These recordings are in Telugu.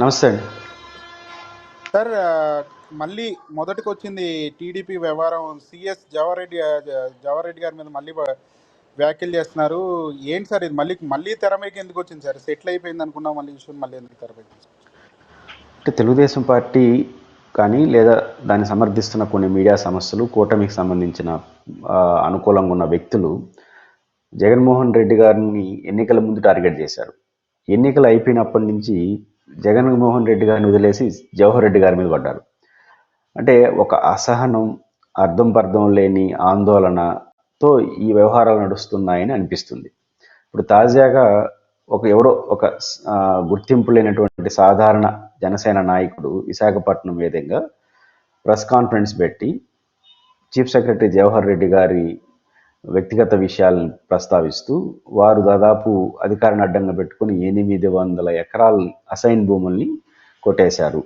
నమస్తే అండి. సార్ మళ్ళీ మొదటికి వచ్చింది టీడీపీ వ్యవహారం. సిఎస్ జవారెడ్డి ఆ, జ- జవారెడ్డి గారి మీద మళ్ళీ వ్యాఖ్యలు చేస్తున్నారు. ఏంటి సార్ ఇది? మళ్ళీ మళ్ళీ తెరమైకి ఎందుకు వచ్చింది సార్? సెటిల్ అయిపోయింది అనుకున్నాం మళ్ళీ ఇష్యూ మళ్ళీ ఎందుకు తెరమైకి అంటే తెలుగుదేశం పార్టీ కానీ లేదా దాన్ని సమర్థిస్తున్న కొన్ని మీడియా సంస్థలు కూటమికి సంబంధించిన అనుకూలంగా ఉన్న వ్యక్తులు జగన్మోహన్ రెడ్డి గారిని ఎన్నికల ముందు టార్గెట్ చేశారు. ఎన్నికలు అయిపోయినప్పటి నుంచి జగన్మోహన్ రెడ్డి గారిని వదిలేసి జవహర్ రెడ్డి గారి మీద పడ్డారు. అంటే ఒక అసహనం అర్థం పర్థం లేని ఆందోళనతో ఈ వ్యవహారాలు నడుస్తున్నాయని అనిపిస్తుంది. ఇప్పుడు తాజాగా ఒక ఎవడో ఒక గుర్తింపు లేనటువంటి సాధారణ జనసేన నాయకుడు విశాఖపట్నం వేదంగా ప్రెస్ కాన్ఫరెన్స్ పెట్టి చీఫ్ సెక్రటరీ జవహర్ రెడ్డి గారి వ్యక్తిగత విషయాలను ప్రస్తావిస్తూ వారు దాదాపు అధికారాన్ని అడ్డంగా పెట్టుకుని ఎనిమిది వందల ఎకరాల అసైన్ భూముల్ని కొట్టేశారు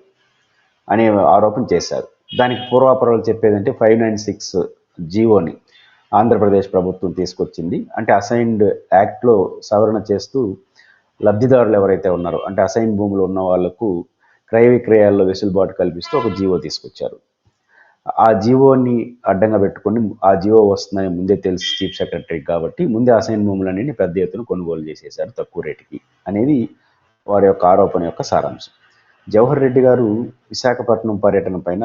అనే ఆరోపణ చేశారు. దానికి పూర్వాపరాలు చెప్పేదంటే ఫైవ్ నైన్ సిక్స్ జీవోని ఆంధ్రప్రదేశ్ ప్రభుత్వం తీసుకొచ్చింది. అంటే అసైన్డ్ యాక్ట్లో సవరణ చేస్తూ లబ్ధిదారులు ఎవరైతే ఉన్నారో అంటే అసైన్ భూములు ఉన్న వాళ్ళకు క్రయ విక్రయాల్లో వెసులుబాటు కల్పిస్తూ ఒక జీవో తీసుకొచ్చారు. ఆ జీవోని అడ్డంగా పెట్టుకొని ఆ జీవో వస్తుందని ముందే తెలుసు చీఫ్ సెక్రటరీ కాబట్టి ముందే అసైన్ భూములన్నీ పెద్ద ఎత్తున కొనుగోలు చేసేశారు తక్కువ రేటుకి అనేది వారి యొక్క ఆరోపణ యొక్క సారాంశం. జవహర్ రెడ్డి గారు విశాఖపట్నం పర్యటన పైన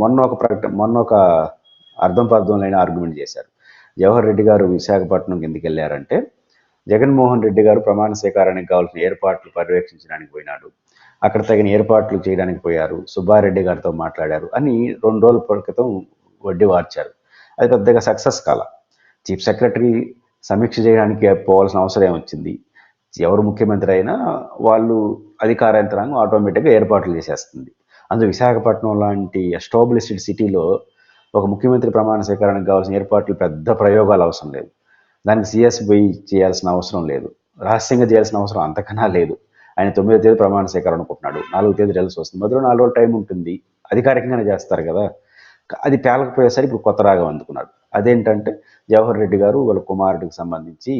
మొన్న ఒక ప్రకటన మొన్న ఒక అర్థం పర్థం ఆర్గ్యుమెంట్ చేశారు. జవహర్ రెడ్డి గారు విశాఖపట్నం ఎందుకు వెళ్ళారంటే జగన్మోహన్ రెడ్డి గారు ప్రమాణ స్వీకారానికి కావాల్సిన ఏర్పాట్లు పర్యవేక్షించడానికి పోయినాడు. అక్కడ తగిన ఏర్పాట్లు చేయడానికి పోయారు. సుబ్బారెడ్డి గారితో మాట్లాడారు అని రెండు రోజుల క్రితం వడ్డీ వార్చారు. అది పెద్దగా సక్సెస్ కాల. చీఫ్ సెక్రటరీ సమీక్ష చేయడానికి పోవాల్సిన అవసరం ఏమొచ్చింది? ఎవరు ముఖ్యమంత్రి అయినా వాళ్ళు అధికార యంత్రాంగం ఆటోమేటిక్గా ఏర్పాట్లు చేసేస్తుంది. అందులో విశాఖపట్నం లాంటి ఎస్టాబ్లిష్డ్ సిటీలో ఒక ముఖ్యమంత్రి ప్రమాణ స్వీకారానికి కావాల్సిన ఏర్పాట్లు పెద్ద ప్రయోగాలు అవసరం లేదు. దానికి సిఎస్ పోయి చేయాల్సిన అవసరం లేదు. రహస్యంగా చేయాల్సిన అవసరం అంతకన్నా లేదు. ఆయన తొమ్మిదో తేదీ ప్రమాణ స్వీకారం అనుకుంటున్నాడు. నాలుగో తేదీ రిజల్ట్స్ వస్తుంది. మధ్యలో నాలుగు రోజులు టైం ఉంటుంది. అధికారికంగానే చేస్తారు కదా. అది పేలకపోయేసరికి ఇప్పుడు కొత్త రాగం అందుకున్నాడు అదేంటంటే జవహర్ రెడ్డి గారు వాళ్ళ కుమారుడికి సంబంధించి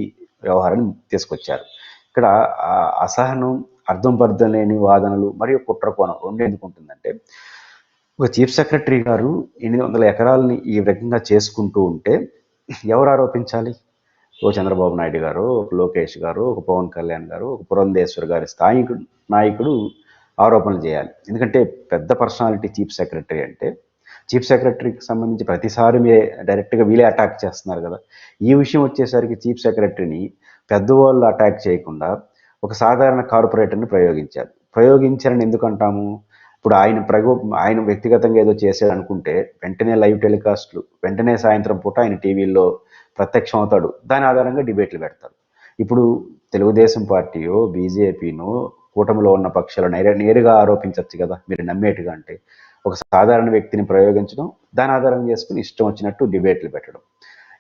వ్యవహారాన్ని తీసుకొచ్చారు. ఇక్కడ అసహనం అర్థం పర్థం లేని వాదనలు మరియు కుట్రకోణం రెండు ఎందుకు ఉంటుందంటే ఒక చీఫ్ సెక్రటరీ గారు ఎనిమిది వందల ఎకరాలని ఈ రకంగా చేసుకుంటూ ఉంటే ఎవరు ఆరోపించాలి? ఓ చంద్రబాబు నాయుడు గారు ఒక లోకేష్ గారు ఒక పవన్ కళ్యాణ్ గారు ఒక పురంధేశ్వర్ గారి స్థాయికుడు నాయకుడు ఆరోపణలు చేయాలి. ఎందుకంటే పెద్ద పర్సనాలిటీ చీఫ్ సెక్రటరీ అంటే చీఫ్ సెక్రటరీకి సంబంధించి ప్రతిసారి మీరే డైరెక్ట్గా వీలే అటాక్ చేస్తున్నారు కదా. ఈ విషయం వచ్చేసరికి చీఫ్ సెక్రటరీని పెద్దవాళ్ళు అటాక్ చేయకుండా ఒక సాధారణ కార్పొరేటర్ని ప్రయోగించారు ప్రయోగించారని ఎందుకంటాము? ఇప్పుడు ఆయన ప్రగో ఆయన వ్యక్తిగతంగా ఏదో చేశాడు అనుకుంటే వెంటనే లైవ్ టెలికాస్ట్లు వెంటనే సాయంత్రం పూట ఆయన టీవీల్లో ప్రత్యక్షం అవుతాడు దాని ఆధారంగా డిబేట్లు పెడతారు ఇప్పుడు తెలుగుదేశం పార్టీయో బీజేపీనో కూటమిలో ఉన్న పక్షాలు నేర నేరుగా ఆరోపించవచ్చు కదా మీరు నమ్మేట్టుగా అంటే. ఒక సాధారణ వ్యక్తిని ప్రయోగించడం దాని ఆధారం చేసుకుని ఇష్టం వచ్చినట్టు డిబేట్లు పెట్టడం.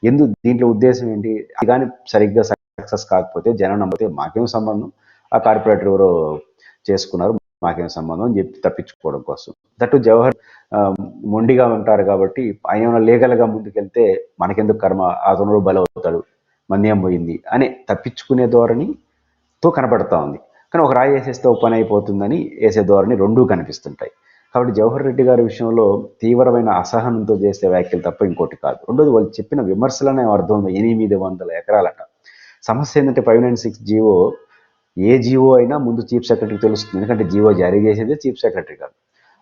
ఎందుకు దీంట్లో ఉద్దేశం ఏంటి? అది కానీ సరిగ్గా సక్సెస్ కాకపోతే జనం నమ్మితే మాకేం సంబంధం? ఆ కార్పొరేటర్ ఎవరో చేసుకున్నారు. మాకేం సంబంధం అని చెప్పి తప్పించుకోవడం కోసం. దట్టు జవహర్ మొండిగా ఉంటారు కాబట్టి ఆయన లీగల్గా ముందుకెళ్తే మనకెందుకు కర్మ? అతను బలవుతాడు. మందేం పోయింది అని తప్పించుకునే ధోరణితో కనపడతా ఉంది. కానీ ఒక రాయి వేసేస్తే ఒక పని అయిపోతుందని వేసే ధోరణి రెండూ కనిపిస్తుంటాయి. కాబట్టి జవహర్ రెడ్డి గారి విషయంలో తీవ్రమైన అసహనంతో చేసే వ్యాఖ్యలు తప్ప ఇంకోటి కాదు. రెండోది వాళ్ళు చెప్పిన విమర్శలనే అర్థం ఉంది. ఎనిమిది వందల ఎకరాలట. సమస్య ఏంటంటే ఫైవ్ నైన్ సిక్స్ జీవో ఏ జీవో అయినా ముందు చీఫ్ సెక్రటరీ తెలుస్తుంది. ఎందుకంటే జీవో జారీ చేసేదే చీఫ్ సెక్రటరీ కాదు.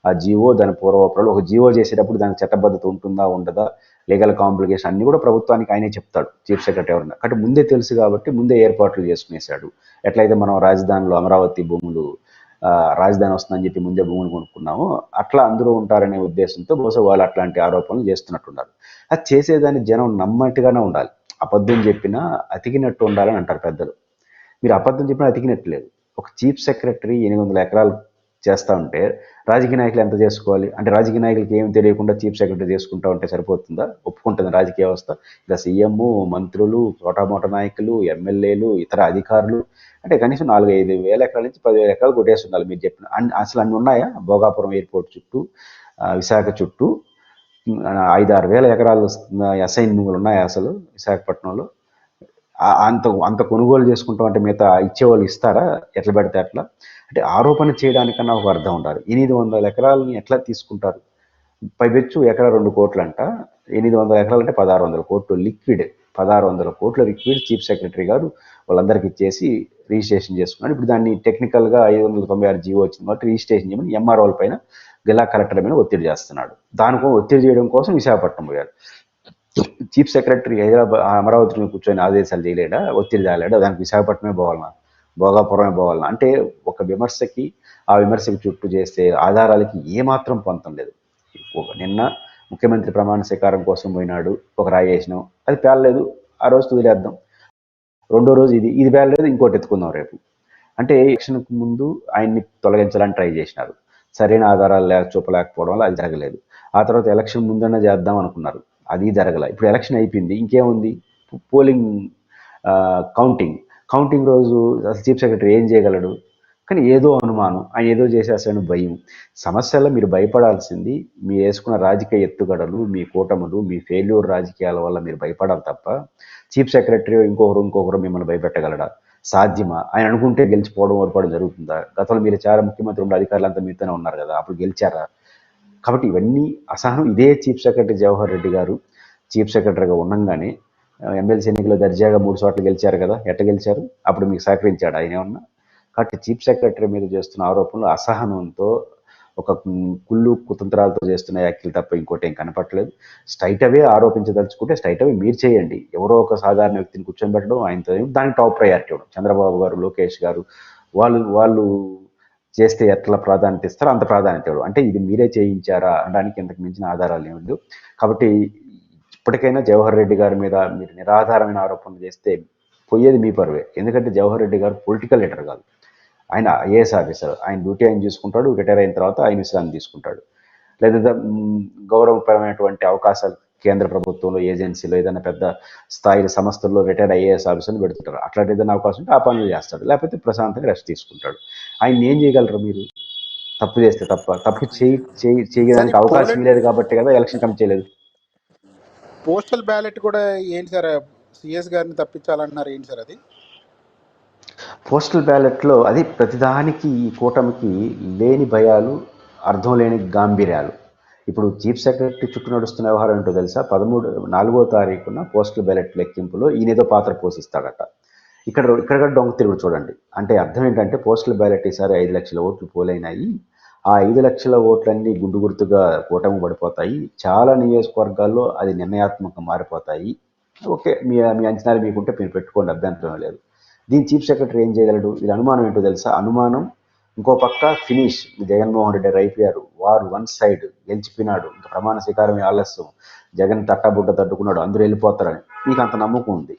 ఆ జీవో దాని పూర్వపరాలు ఒక జీవో చేసేటప్పుడు దానికి చట్టబద్ధత ఉంటుందా ఉండదా లీగల్ కాంప్లికేషన్ అన్ని కూడా ప్రభుత్వానికి ఆయనే చెప్తాడు చీఫ్ సెక్రటరీ ఎవరన్నా కాబట్టి ముందే తెలుసు కాబట్టి ముందే ఏర్పాట్లు చేసుకునేశాడు. ఎట్లయితే మనం రాజధానిలో అమరావతి భూములు రాజధాని వస్తుందని చెప్పి ముందే భూములు కొనుక్కున్నామో అట్లా అందరూ ఉంటారనే ఉద్దేశంతో బహుశా వాళ్ళు అట్లాంటి ఆరోపణలు చేస్తున్నట్టున్నారు. అది చేసేదాన్ని జనం నమ్మట్టుగానే ఉండాలి. అబద్ధం చెప్పినా అతికినట్టు ఉండాలని అంటారు పెద్దలు. మీరు అబద్ధం చెప్పినా అతికినట్లేదు. ఒక చీఫ్ సెక్రటరీ ఎనిమిది వందల ఎకరాలు చేస్తూ ఉంటే రాజకీయ నాయకులు ఎంత చేసుకోవాలి? అంటే రాజకీయ నాయకులకి ఏం తెలియకుండా చీఫ్ సెక్రటరీ చేసుకుంటా ఉంటే సరిపోతుందా? ఒప్పుకుంటుంది రాజకీయ వ్యవస్థ? ఇలా సీఎం మంత్రులు చోటామోట నాయకులు ఎమ్మెల్యేలు ఇతర అధికారులు అంటే కనీసం నాలుగు ఐదు వేల ఎకరాల నుంచి పదివేల ఎకరాలు కొట్టేసి ఉండాలి మీరు చెప్పిన అన్ని అసలు అన్ని ఉన్నాయా? భోగాపురం ఎయిర్పోర్ట్ చుట్టూ విశాఖ చుట్టూ ఐదు ఆరు వేల ఎకరాలు అసైన్ భూములు ఉన్నాయి అసలు విశాఖపట్నంలో? అంత అంత కొనుగోలు చేసుకుంటాం అంటే మిగతా ఇచ్చేవాళ్ళు ఇస్తారా? ఎట్లా పెడితే అట్లా? అంటే ఆరోపణ చేయడానికన్నా ఒక అర్థం ఉండాలి. ఎనిమిది వందల ఎకరాలని ఎట్లా తీసుకుంటారు? పైపెచ్చు ఎకరా రెండు కోట్లు అంట ఎనిమిది వందల ఎకరాలు అంటే పదహారు వందల కోట్లు లిక్విడ్. పదహారు వందల కోట్ల లిక్విడ్ చీఫ్ సెక్రటరీ గారు వాళ్ళందరికీ ఇచ్చేసి రిజిస్ట్రేషన్ చేసుకున్నాడు ఇప్పుడు దాన్ని టెక్నికల్గా ఐదు వందల తొంభై ఆరు జీవో వచ్చింది కాబట్టి రిజిస్ట్రేషన్ చేయమని ఎంఆర్ఓల పైన జిల్లా కలెక్టర్ మీద ఒత్తిడి చేస్తున్నాడు. దానికో ఒత్తిడి చేయడం కోసం విశాఖపట్నం పోయాడు చీఫ్ సెక్రటరీ హైదరాబాద్ అమరావతిని కూర్చొని ఆదేశాలు చేయలేడా? ఒత్తిడి తేలేడా? దానికి విశాఖపట్నమే పోవాలన్నా భోగాపురమే పోవాలన్నా అంటే ఒక విమర్శకి ఆ విమర్శకి చుట్టూ చేసే ఆధారాలకి ఏమాత్రం పొందం లేదు. నిన్న ముఖ్యమంత్రి ప్రమాణ స్వీకారం కోసం పోయినాడు ఒక రాయి వేసినాం. అది పేలలేదు. ఆ రోజు వదిలేద్దాం రెండో రోజు ఇది. ఇది పేలలేదు ఇంకోటి ఎత్తుకుందాం రేపు. అంటే ఎలక్షన్కు ముందు ఆయన్ని తొలగించాలని ట్రై చేసినారు. సరైన ఆధారాలు లేక చూపలేకపోవడం వల్ల అది జరగలేదు. ఆ తర్వాత ఎలక్షన్ ముందన్న చేద్దాం అనుకున్నారు. అది జరగల. ఇప్పుడు ఎలక్షన్ అయిపోయింది ఇంకేముంది? Polling counting. కౌంటింగ్ రోజు అసలు చీఫ్ సెక్రటరీ ఏం చేయగలడు? కానీ ఏదో అనుమానం. ఆయన ఏదో చేసేస్తాడని భయం. సమస్యల్లో మీరు భయపడాల్సింది మీ వేసుకున్న రాజకీయ ఎత్తుగడలు మీ కూటములు మీ ఫెయిల్యూర్ రాజకీయాల వల్ల మీరు భయపడాలి తప్ప చీఫ్ సెక్రటరీ ఇంకొకరు ఇంకొకరు మిమ్మల్ని భయపెట్టగలడా? సాధ్యమా? ఆయన అనుకుంటే గెలిచిపోవడం ఓడిపోవడం జరుగుతుందా? గతంలో మీరు చాలా ముఖ్యమంత్రి ఉండే అధికారులంతా మీతోనే ఉన్నారు కదా అప్పుడు గెలిచారా? కాబట్టి ఇవన్నీ అసహనం. ఇదే చీఫ్ సెక్రటరీ జవహర్ రెడ్డి గారు చీఫ్ సెక్రటరీగా ఉండంగానే ఎమ్మెల్సీ ఎన్నికల్లో దర్జాగా మూడు చోట్ల గెలిచారు కదా ఎట్ట గెలిచారు? అప్పుడు మీకు సహకరించాడు ఆయన ఏమన్నా? కాబట్టి చీఫ్ సెక్రటరీ మీద చేస్తున్న ఆరోపణలు అసహనంతో ఒక కుళ్ళు కుతంత్రాలతో చేస్తున్న వ్యాఖ్యలు తప్ప ఇంకోటి ఏం కనపట్లేదు స్ట్రైట్ అవే ఆరోపించదలుచుకుంటే స్ట్రైట్ అవే మీరు చేయండి. ఎవరో ఒక సాధారణ వ్యక్తిని కూర్చొని పెట్టడం ఆయనతో దానికి టాప్ ప్రయారిటీ ఇవ్వడం. చంద్రబాబు గారు లోకేష్ గారు వాళ్ళు వాళ్ళు చేస్తే ఎట్లా ప్రాధాన్యత ఇస్తారో అంత ప్రాధాన్యత ఇవ్వడం. అంటే ఇది మీరే చేయించారా అనడానికి ఇంతకు మించిన ఆధారాలు ఏమి లేవు. కాబట్టి ఇప్పటికైనా జవహర్ రెడ్డి గారి మీద మీరు నిరాధారమైన ఆరోపణలు చేస్తే పోయేది మీ పరువే. ఎందుకంటే జవహర్ రెడ్డి గారు పొలిటికల్ లీడర్ కాదు. ఆయన ఐఏఎస్ ఆఫీసర్. ఆయన డ్యూటీ ఆయన చూసుకుంటాడు రిటైర్ అయిన తర్వాత ఆయన విశ్రాంతి తీసుకుంటాడు. లేదా గౌరవపరమైనటువంటి అవకాశాలు కేంద్ర ప్రభుత్వంలో ఏజెన్సీలో ఏదైనా పెద్ద స్థాయి సంస్థల్లో రిటైర్డ్ ఐఏఎస్ ఆఫీసర్ని పెడుతుంటారు. అట్లాంటి ఏదైనా అవకాశం ఉంటే ఆ పనులు చేస్తాడు. లేకపోతే ప్రశాంతంగా రెస్ట్ తీసుకుంటాడు. ఆయన ఏం చేయగలరు మీరు? తప్పు చేస్తే తప్ప. తప్పు చేయి చేయి చేయడానికి అవకాశం లేదు కాబట్టి కదా ఎలక్షన్ కమిటీ చేయలేదు. పోస్టల్ బ్యాలెట్ కూడా ఏంటి సార్? సిఎస్ గారిని తప్పించాలన్నారు ఏంటి సార్ అది? పోస్టల్ బ్యాలెట్లో అది ప్రతిదానికి ఈ కూటమికి లేని భయాలు అర్థం లేని గాంభీర్యాలు. ఇప్పుడు చీఫ్ సెక్రటరీ చుట్టూ నడుస్తున్న వ్యవహారం ఏంటో తెలుసా? పదమూడు నాలుగో తారీఖున పోస్టల్ బ్యాలెట్ లెక్కింపులో ఈయనేదో పాత్ర పోషిస్తాడట. ఇక్కడ ఇక్కడ కూడా దొంగ తిరుగు చూడండి. అంటే అర్థం ఏంటంటే పోస్టల్ బ్యాలెట్ ఈసారి ఐదు లక్షల ఓట్లు పోలైనాయి. ఆ ఐదు లక్షల ఓట్లన్నీ గుండు గుర్తుగా కూటమి పడిపోతాయి. చాలా నియోజకవర్గాల్లో అది నిర్ణయాత్మకంగా మారిపోతాయి. ఓకే మీ మీ అంచనాలు మీకుంటే మీరు పెట్టుకోండి అభ్యంతరం లేదు. దీని చీఫ్ సెక్రటరీ ఏం చేయగలడు? ఇది అనుమానం ఏంటో తెలుసా? అనుమానం ఇంకో పక్క ఫినిష్ జగన్మోహన్ రెడ్డి అయిపోయారు వారు వన్ సైడ్ గెలిచిపోయినాడు. ఇంకా ప్రమాణ స్వీకారం ఆలస్యం. జగన్ తట్టబుట్ట తట్టుకున్నాడు అందరూ వెళ్ళిపోతారని. మీకు అంత నమ్మకం ఉంది.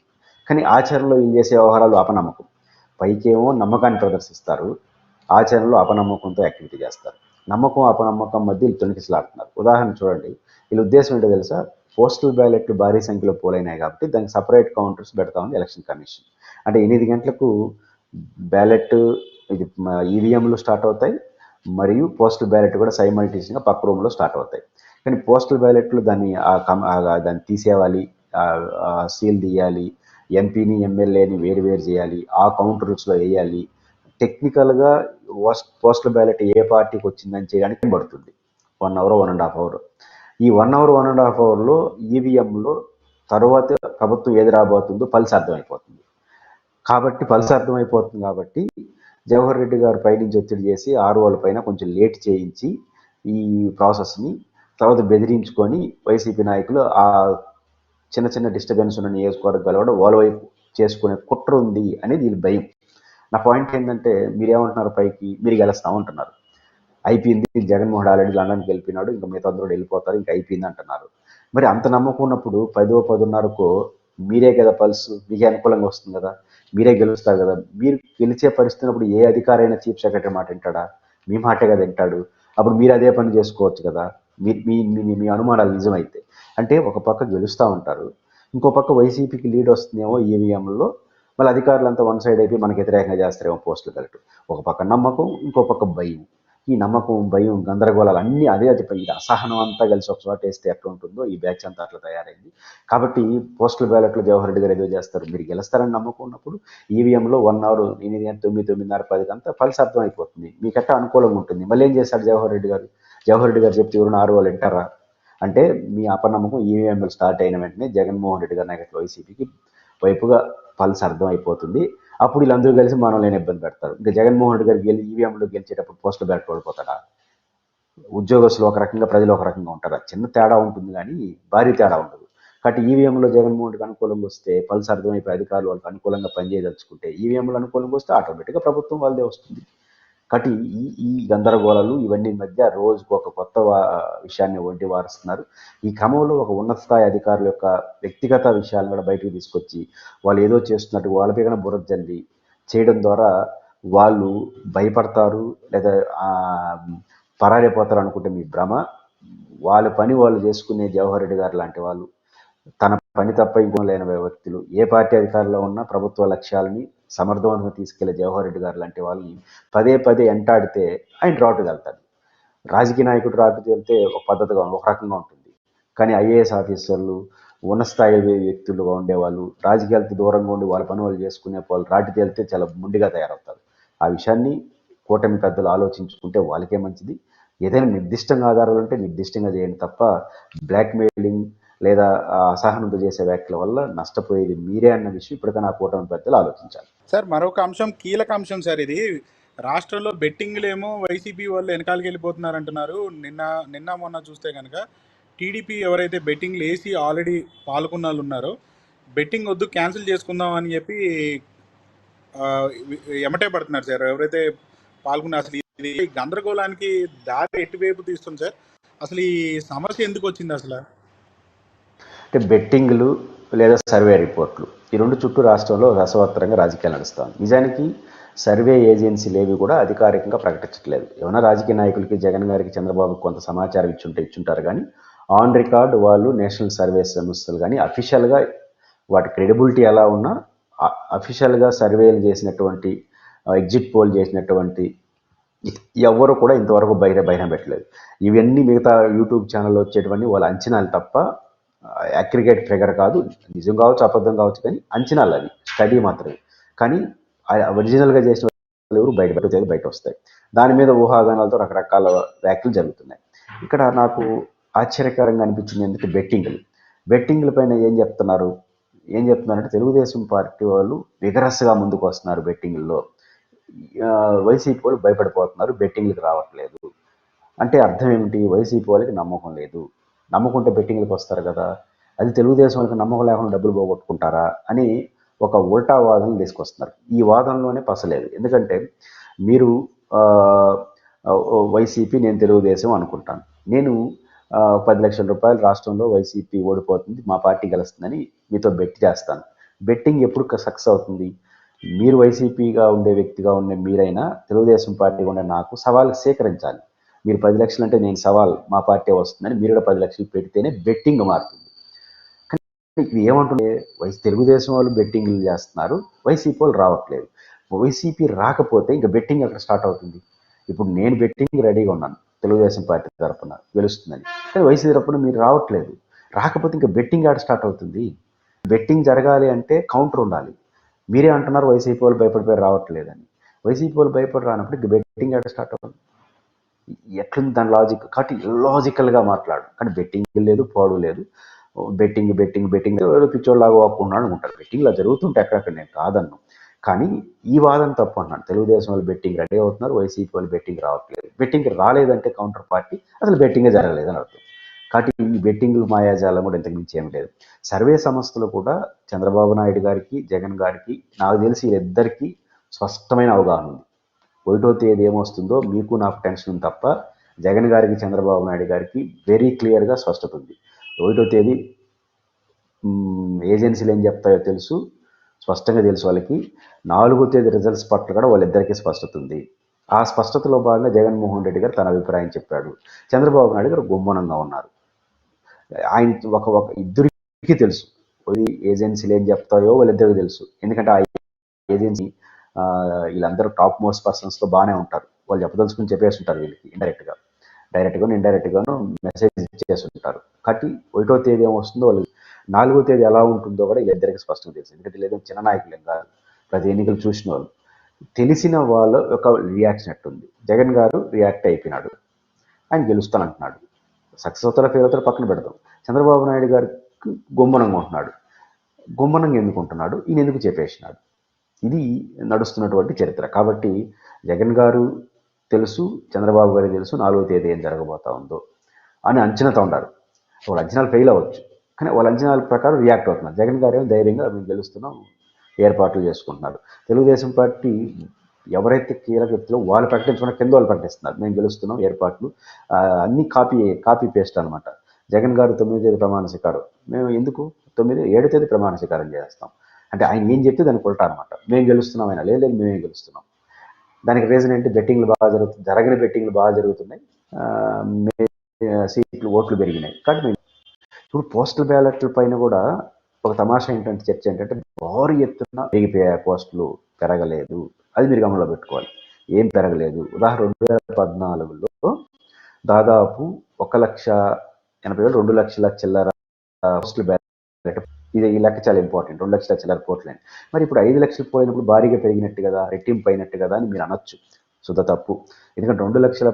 కానీ ఆచరణలో ఏం చేసే వ్యవహారాలు అపనమ్మకం. పైకేమో నమ్మకాన్ని ప్రదర్శిస్తారు. ఆచరణలో అపనమ్మకంతో యాక్టివిటీ చేస్తారు. నమ్మకం అపనమ్మకం మధ్య వీళ్ళు తొణికిసలాడుతున్నారు. ఉదాహరణ చూడండి. వీళ్ళ ఉద్దేశం ఏంటో తెలుసా? పోస్టల్ బ్యాలెట్లు భారీ సంఖ్యలో పోలైనాయి కాబట్టి దానికి సపరేట్ కౌంటర్స్ పెడతా ఉంది ఎలక్షన్ కమిషన్. అంటే ఎనిమిది గంటలకు బ్యాలెట్ ఇది ఈవీఎంలు స్టార్ట్ అవుతాయి మరియు పోస్టల్ బ్యాలెట్ కూడా సైమల్టేషన్గా పక్క రూమ్లో స్టార్ట్ అవుతాయి. కానీ పోస్టల్ బ్యాలెట్లు దాన్ని దాన్ని తీసేయాలి సీల్ తీయాలి ఎంపీని ఎమ్మెల్యేని వేరు వేరు చేయాలి ఆ కౌంటర్స్లో వేయాలి. టెక్నికల్గా పోస్టల్ బ్యాలెట్ ఏ పార్టీకి వచ్చిందని చేయడానికి పడుతుంది. One hour one and half hour ఈ one hour one and half అవర్లో ఈవీఎంలో తర్వాత ప్రభుత్వం ఏది రాబోతుందో పల్స్ అర్థమైపోతుంది కాబట్టి పల్స్ అర్థమైపోతుంది కాబట్టి జవహర్ రెడ్డి గారు పైనుంచి ఒత్తిడి చేసి ఆర్ఓల పైన కొంచెం లేట్ చేయించి ఈ ప్రాసెస్ని తర్వాత బెదిరించుకొని వైసీపీ నాయకులు ఆ చిన్న చిన్న డిస్టర్బెన్స్ ఉన్న నియోజకవర్గాలు కూడా వాళ్ళ వైపు చేసుకునే కుట్ర ఉంది అనేది వీళ్ళు భయం. నా పాయింట్ ఏంటంటే మీరేమంటున్నారు పైకి? మీరు గెలుస్తామంటున్నారు అయిపోయింది. జగన్మోహన్ ఆల్రెడీ లండన్కి వెళ్ళిపోయినాడు. ఇంకా మిగతా అందరూ వెళ్ళిపోతారు. ఇంకా అయిపోయింది అంటున్నారు. మరి అంత నమ్మకం ఉన్నప్పుడు పదో పదిన్నరకు మీరే కదా పల్స్. మీకే అనుకూలంగా వస్తుంది కదా. మీరే గెలుస్తారు కదా. మీరు గెలిచే పరిస్థితి ఉన్నప్పుడు ఏ అధికారైనా చీఫ్ సెక్రటరీ మాట వింటాడా? మీ మాటే కదా వింటాడు. అప్పుడు మీరు అదే పని చేసుకోవచ్చు కదా. మీ మీ మీ- మీ అనుమానాలు నిజమైతే. అంటే ఒక పక్క గెలుస్తూ ఉంటారు. ఇంకో పక్క వైసీపీకి లీడ్ వస్తుందేమో ఈవీఎంలో. మళ్ళీ అధికారులంతా వన్ సైడ్ అయిపోయి మనకి వ్యతిరేకంగా చేస్తారేమో పోస్టులు కరెక్ట్ ఒక పక్క నమ్మకం ఇంకో పక్క భయం. ఈ నమ్మకం భయం గందరగోళాలు అన్నీ అదే అది ఇది అసహనం అంతా కలిసి ఒక చోట వేస్తే ఎట్లా ఉంటుందో ఈ బ్యాచ్ అంతా అట్లా తయారైంది. కాబట్టి పోస్టల్ బ్యాలెట్లో జవహర్ రెడ్డి గారు ఏదో చేస్తారు మీరు గెలుస్తారని నమ్మకం ఉన్నప్పుడు ఈవీఎంలో వన్ అవర్ ఎనిమిది తొమ్మిది తొమ్మిదిన్నర పదికి అంతా పల్స్ అర్థం అయిపోతుంది మీకట్ట అనుకూలంగా ఉంటుంది. మళ్ళీ ఏం చేశాడు జవహర్ రెడ్డి గారు? జవహర్ రెడ్డి గారు చెప్తే ఎవరు ఆరు వాళ్ళు వింటారా? అంటే మీ అపనమ్మకం ఈవీఎంలు స్టార్ట్ అయిన వెంటనే జగన్మోహన్ రెడ్డి గారి నాయకత్వ వైసీపీకి వైపుగా పల్స్ అర్థం అయిపోతుంది అప్పుడు వీళ్ళందరూ కలిసి మనల్ని ఇబ్బంది పెడతారు. ఇంకా జగన్మోహన్ రెడ్డి గారు గెలి ఈవీఎంలో గెలిచేటప్పుడు పోస్టల్ బ్యాలెట్ ఓడిపోతాడా ఉద్యోగస్తులు ఒక రకంగా ప్రజలు ఒక రకంగా ఉంటారు? చిన్న తేడా ఉంటుంది కానీ భారీ తేడా ఉండదు. కాబట్టి ఈవీఎంలో జగన్మోహన్ రెడ్డికి అనుకూలంగా వస్తే పల్స్ అర్థమైపోయి అధికారులు వాళ్ళకి అనుకూలంగా పనిచేయదలుచుకుంటే ఈవీఎంలు అనుకూలంగా వస్తే ఆటోమేటిక్గా ప్రభుత్వం వాళ్ళదే వస్తుంది. కాబట్టి ఈ ఈ గందరగోళాలు ఇవన్నీ మధ్య రోజుకు ఒక కొత్త విషయాన్ని వండి వారుస్తున్నారు. ఈ క్రమంలో ఒక ఉన్నత స్థాయి అధికారుల యొక్క వ్యక్తిగత విషయాలను కూడా బయటకు తీసుకొచ్చి వాళ్ళు ఏదో చేస్తున్నట్టు వాళ్ళపై కన్నా బురద జల్లి చేయడం ద్వారా వాళ్ళు భయపడతారు లేదా పరారైపోతారు అనుకుంటే మీ భ్రమ. వాళ్ళ పని వాళ్ళు చేసుకునే జవహర్ రెడ్డి గారు లాంటి వాళ్ళు తన పని తప్ప ఇంకో లేని వ్యక్తులు ఏ పార్టీ అధికారంలో ఉన్నా ప్రభుత్వ లక్ష్యాలని సమర్థవంతంగా తీసుకెళ్ళే జవహర్ రెడ్డి గారు లాంటి వాళ్ళని పదే పదే ఎంటాడితే ఆయన రాటు వెళ్తాడు. రాజకీయ నాయకుడు రాటు వెళ్తే ఒక పద్ధతిగా ఒక రకంగా ఉంటుంది. కానీ ఐఏఎస్ ఆఫీసర్లు ఉన్న స్థాయి వ్యక్తులుగా ఉండేవాళ్ళు రాజకీయాలకి దూరంగా ఉండి వాళ్ళ పని వాళ్ళు చేసుకునే వాళ్ళు రాటి తేలితే చాలా ముందుగా తయారవుతారు. ఆ విషయాన్ని కూటమి పెద్దలు ఆలోచించుకుంటే వాళ్ళకే మంచిది. ఏదైనా నిర్దిష్టంగా ఆధారాలు ఉంటే నిర్దిష్టంగా చేయండి తప్ప బ్లాక్మెయిలింగ్ లేదా అసహనంతో చేసే వ్యాఖ్యల వల్ల నష్టపోయేది మీరే అన్న విషయం ఇప్పటికైనా ఆ కూటమి పెద్దలు ఆలోచించాలి. సార్ మరొక అంశం కీలక అంశం సార్ ఇది. రాష్ట్రంలో బెట్టింగ్లేమో వైసీపీ వాళ్ళు వెనకాలకి వెళ్ళిపోతున్నారు అంటున్నారు నిన్న నిన్న మొన్న చూస్తే కనుక టీడీపీ ఎవరైతే బెట్టింగ్లు వేసి ఆల్రెడీ పాల్గొన్న వాళ్ళు ఉన్నారో బెట్టింగ్ వద్దు క్యాన్సిల్ చేసుకుందాం అని చెప్పి ఎమటే పడుతున్నారు సార్. ఎవరైతే పాల్గొన్న అసలు ఇది గందరగోళానికి దారి ఎటువైపు తీస్తుంది సార్? అసలు ఈ సమస్య ఎందుకు వచ్చింది అసలు? అంటే బెట్టింగ్లు లేదా సర్వే రిపోర్ట్లు. ఈ రెండు చుట్టూ రాష్ట్రంలో రసవత్తరంగా రాజకీయాలు నడుస్తాను నిజానికి సర్వే ఏజెన్సీలు ఏవి కూడా అధికారికంగా ప్రకటించట్లేదు. ఏమైనా రాజకీయ నాయకులకి జగన్ గారికి చంద్రబాబుకి కొంత సమాచారం ఇచ్చుంటే ఇచ్చుంటారు కానీ ఆన్ రికార్డ్ వాళ్ళు నేషనల్ సర్వే సంస్థలు కానీ అఫీషియల్గా వాటి క్రెడిబిలిటీ ఎలా ఉన్నా అఫీషియల్గా సర్వేలు చేసినటువంటి ఎగ్జిట్ పోల్ చేసినటువంటి ఎవరు కూడా ఇంతవరకు బహిర బయట పెట్టలేదు ఇవన్నీ మిగతా యూట్యూబ్ ఛానల్ వచ్చేటువంటి వాళ్ళ అంచనాలు తప్ప అగ్రిగేట్ ఫిగర్ కాదు నిజం కావచ్చు అబద్ధం కావచ్చు కానీ అంచనాలు అవి స్టడీ మాత్రమే. కానీ ఒరిజినల్గా చేసిన ఎవరు బయట పెడితే బయట వస్తాయి. దాని మీద ఊహాగానాలతో రకరకాల వ్యాఖ్యలు జరుగుతున్నాయి. ఇక్కడ నాకు ఆశ్చర్యకరంగా అనిపించింది ఎందుకంటే బెట్టింగ్లు. బెట్టింగ్ల పైన ఏం చెప్తున్నారు? ఏం చెప్తున్నారంటే తెలుగుదేశం పార్టీ వాళ్ళు విగరస్గా ముందుకు వస్తున్నారు బెట్టింగ్లో. వైసీపీ వాళ్ళు భయపడిపోతున్నారు బెట్టింగ్లకు రావట్లేదు. అంటే అర్థం ఏమిటి? వైసీపీ వాళ్ళకి నమ్మకం లేదు. నమ్ముకుంటే బెట్టింగ్లకు వస్తారు కదా. అది తెలుగుదేశం వాళ్ళకి నమ్మకం లేకుండా డబ్బులు పోగొట్టుకుంటారా అని ఒక ఉల్టా వాదన తీసుకొస్తున్నారు. ఈ వాదనలోనే పసలేదు ఎందుకంటే మీరు వైసీపీ నేను తెలుగుదేశం అనుకుంటాను. నేను పది లక్షల రూపాయలు రాష్ట్రంలో వైసీపీ ఓడిపోతుంది మా పార్టీ గెలుస్తుందని మీతో బెట్ చేస్తాను. బెట్టింగ్ ఎప్పుడు సక్సెస్ అవుతుంది? మీరు వైసీపీగా ఉండే వ్యక్తిగా ఉండే మీరైనా తెలుగుదేశం పార్టీ ఉండే నాకు సవాల్ సేకరించాలి. మీరు పది లక్షలు అంటే నేను సవాల్ మా పార్టీ వస్తుందని మీరు కూడా పది లక్షలు పెడితేనే బెట్టింగ్ మారుతుంది. కానీ ఇది వైస్ తెలుగుదేశం వాళ్ళు బెట్టింగ్లు చేస్తున్నారు వైసీపీ వాళ్ళు రావట్లేదు. వైసీపీ రాకపోతే ఇంకా బెట్టింగ్ అక్కడ స్టార్ట్ అవుతుంది? ఇప్పుడు నేను బెట్టింగ్ రెడీగా ఉన్నాను తెలుగుదేశం పార్టీ తరపున గెలుస్తుందని. కానీ వైసీపీ తరపున మీరు రావట్లేదు. రాకపోతే ఇంకా బెట్టింగ్ ఆడ స్టార్ట్ అవుతుంది? బెట్టింగ్ జరగాలి అంటే కౌంటర్ ఉండాలి. మీరే అంటున్నారు వైసీపీ వాళ్ళు భయపడిపోయి రావట్లేదని. వైసీపీ వాళ్ళు భయపడి రానప్పుడు ఇంకా బెట్టింగ్ ఆడ స్టార్ట్ అవుతుంది? ఎట్లుంది దాని లాజిక్? కాబట్టి లాజికల్గా మాట్లాడు. కానీ బెట్టింగ్ లేదు పాడు లేదు. బెట్టింగ్ బెట్టింగ్ బెట్టింగ్ ఏదో పిచ్చోళ్ళలాగా వాక్కున్నాడు అనుకుంటారు బెట్టింగ్లో జరుగుతుంటే అక్కడక్కడ నేను కాదన్ను. కానీ ఈ వాదన తప్పు అన్నాను తెలుగుదేశం వాళ్ళు బెట్టింగ్ రెడీ అవుతున్నారు వైసీపీ వాళ్ళు బెట్టింగ్ రావట్లేదు. బెట్టింగ్ రాలేదంటే కౌంటర్ పార్టీ అసలు బెట్టింగే జరగలేదని అర్థం. కాబట్టి ఈ బెట్టింగ్లు మాయాజాలం కూడా ఇంతకు మించి ఏం లేదు. సర్వే సంస్థలు కూడా చంద్రబాబు నాయుడు గారికి జగన్ గారికి నాకు తెలిసి వీళ్ళిద్దరికీ స్పష్టమైన అవగాహన ఉంది. ఒకటో తేదీ ఏమొస్తుందో మీకు నాకు టెన్షన్ తప్ప జగన్ గారికి చంద్రబాబు నాయుడు గారికి వెరీ క్లియర్గా స్పష్టత ఉంది. ఒకటో తేదీ ఏజెన్సీలు ఏం చెప్తాయో తెలుసు స్పష్టంగా తెలుసు వాళ్ళకి. నాలుగో తేదీ రిజల్ట్స్ పట్ల కూడా వాళ్ళిద్దరికీ స్పష్టత ఉంది. ఆ స్పష్టతలో భాగంగా జగన్మోహన్ రెడ్డి గారు తన అభిప్రాయం చెప్పాడు. చంద్రబాబు నాయుడు గారు గుమ్మనంగా ఉన్నారు. ఆయన ఒక ఒక ఇద్దరికి తెలుసు. ఏజెన్సీలు ఏం చెప్తాయో వాళ్ళిద్దరికి తెలుసు. ఎందుకంటే ఆ ఏజెన్సీ వీళ్ళందరూ టాప్ మోస్ట్ పర్సన్స్తో బాగానే ఉంటారు. వాళ్ళు చెప్పదలుచుకుని చెప్పేసి ఉంటారు వీళ్ళకి ఇండైరెక్ట్గా డైరెక్ట్గాను ఇండైరెక్ట్గాను మెసేజ్ చేసి ఉంటారు. కట్టి ఒకటో తేదీ ఏమొస్తుందో వాళ్ళు నాలుగో తేదీ ఎలా ఉంటుందో కూడా వీళ్ళిద్దరికి స్పష్టంగా తెలుసు. ఎందుకంటే లేదా చిన్న నాయకులు కాదు. ప్రతి ఎన్నికలు చూసిన వాళ్ళు. తెలిసిన వాళ్ళ యొక్క రియాక్షన్ అట్టుంది జగన్ గారు రియాక్ట్ అయిపోయినాడు. ఆయన గెలుస్తానంటున్నాడు. సక్సెస్ అవుతారా ఫెయిల్ అవుతారా పక్కన పెడతాం చంద్రబాబు నాయుడు గారికి గుమ్మనంగా ఉంటున్నాడు. గుమ్మనంగా ఎందుకు ఉంటున్నాడు? ఈయన ఎందుకు చెప్పేసినాడు? ఇది నడుస్తున్నటువంటి చరిత్ర. కాబట్టి జగన్ గారు తెలుసు చంద్రబాబు గారికి తెలుసు నాలుగో తేదీ ఏం జరగబోతా ఉందో అని అంచనాతో ఉన్నారు వాళ్ళ అంచనాలు ఫెయిల్ అవ్వచ్చు. కానీ వాళ్ళ అంచనాల ప్రకారం రియాక్ట్ అవుతున్నారు. జగన్ గారు ఏమో ధైర్యంగా మేము గెలుస్తున్నాం ఏర్పాట్లు చేసుకుంటున్నారు. తెలుగుదేశం పార్టీ ఎవరైతే కీలక వ్యక్తులు వాళ్ళు ప్రకటించుకున్న కింద వాళ్ళు ప్రకటిస్తున్నారు. మేము గెలుస్తున్నాం ఏర్పాట్లు అన్ని కాపీ కాపీ పేస్ట్ అనమాట జగన్ గారు తొమ్మిది తేదీ ప్రమాణ స్వీకారం. మేము ఎందుకు? తొమ్మిది ఏడు తేదీ ప్రమాణ స్వీకారం చేస్తాం. అంటే ఆయన ఏం చెప్తే దాన్ని ఉల్టా అనమాట మేము గెలుస్తున్నాం ఆయన. లేదు లేదు మేమే గెలుస్తున్నాం. దానికి రీజన్ ఏంటి? బెట్టింగ్లు బాగా జరుగుతుంది జరగని బెట్టింగ్లు బాగా జరుగుతున్నాయి. మే- సీట్లు ఓట్లు పెరిగినాయి. కాబట్టి మేము ఇప్పుడు పోస్టల్ బ్యాలెట్ల పైన కూడా ఒక తమాషా ఏంటంటే చర్చ ఏంటంటే భారీ ఎత్తున పెరిగిపోయాయి పోస్టులు పెరగలేదు. అది మీరు గమనంలో పెట్టుకోవాలి. ఏం పెరగలేదు. ఉదాహరణ రెండు వేల పద్నాలుగులో దాదాపు ఒక లక్ష ఎనభై వేలు రెండు లక్షల చిల్లర పోస్టల్ బ్యాలెట్ ఇది ఈ లెక్క చాలా ఇంపార్టెంట్ రెండు లక్షల చిల్లర పోట్లని మరి ఇప్పుడు ఐదు లక్షలు పోయినప్పుడు భారీగా పెరిగినట్టు కదా రెట్టింపు అయినట్టు కదా అని మీరు అనొచ్చు. శుద్ధ తప్పు. ఎందుకంటే రెండు లక్షల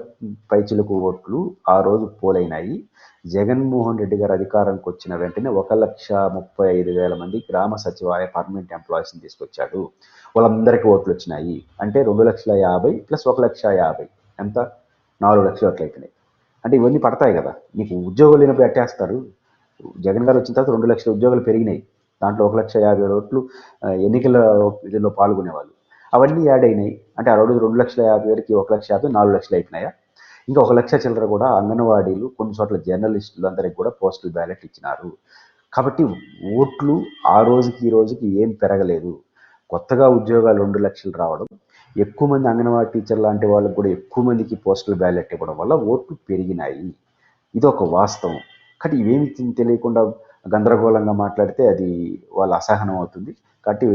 పైచిలకు ఓట్లు ఆ రోజు పోలైనాయి. జగన్మోహన్ రెడ్డి గారు అధికారంకి వచ్చిన వెంటనే ఒక లక్ష ముప్పై ఐదు వేల మంది గ్రామ సచివాలయ పర్మనెంట్ ఎంప్లాయీస్ని తీసుకొచ్చాడు. వాళ్ళందరికీ ఓట్లు వచ్చినాయి. అంటే రెండు లక్షల యాభై ప్లస్ ఒక లక్ష యాభై. ఎంత? నాలుగు లక్షలు ఓట్లు అయిపోయినాయి. అంటే ఇవన్నీ పడతాయి కదా. నీకు ఉద్యోగాలు లేనప్పుడు ఎట్టేస్తారు జగన్ గారు వచ్చిన తర్వాత రెండు లక్షల ఉద్యోగాలు పెరిగినాయి. దాంట్లో ఒక లక్ష యాభై వేల ఓట్లు ఎన్నికల ఇదిలో పాల్గొనేవాళ్ళు. అవన్నీ యాడ్ అయినాయి. అంటే ఆ రోజు రెండు లక్షల యాభై వేలకి ఒక లక్ష యాభై నాలుగు లక్షలు అయిపోయినాయా? ఇంకా ఒక లక్ష చిల్లర కూడా అంగన్వాడీలు కొన్ని చోట్ల జర్నలిస్టులు అందరికి కూడా పోస్టల్ బ్యాలెట్ ఇచ్చినారు. కాబట్టి ఓట్లు ఆ రోజుకి ఈ రోజుకి ఏం పెరగలేదు. కొత్తగా ఉద్యోగాలు రెండు లక్షలు రావడం ఎక్కువ మంది అంగన్వాడీ టీచర్ లాంటి వాళ్ళకి కూడా ఎక్కువ మందికి పోస్టల్ బ్యాలెట్ ఇవ్వడం వల్ల ఓట్లు పెరిగినాయి. ఇది ఒక వాస్తవం. కానీ ఇవేమి తెలియకుండా గందరగోళంగా మాట్లాడితే అది వాళ్ళ అసహనం అవుతుంది. కాబట్టి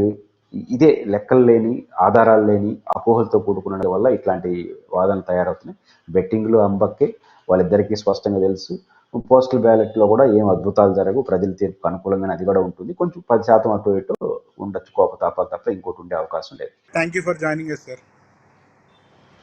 ఇదే లెక్కలు లేని ఆధారాలు లేని అపోహలతో కూడుకున్న వల్ల ఇట్లాంటి వాదనలు తయారవుతున్నాయి. బెట్టింగ్లు అంబక్కే వాళ్ళిద్దరికీ స్పష్టంగా తెలుసు. పోస్టల్ బ్యాలెట్లో కూడా ఏం అద్భుతాలు జరగవు. ప్రజల తీర్పుకు అనుకూలంగానే అది కూడా ఉంటుంది. కొంచెం పది శాతం అటు ఇటు ఉండొచ్చు. కోపతాపాలు తప్ప ఇంకోటి ఉండే అవకాశం లేదు. Thank you for joining sir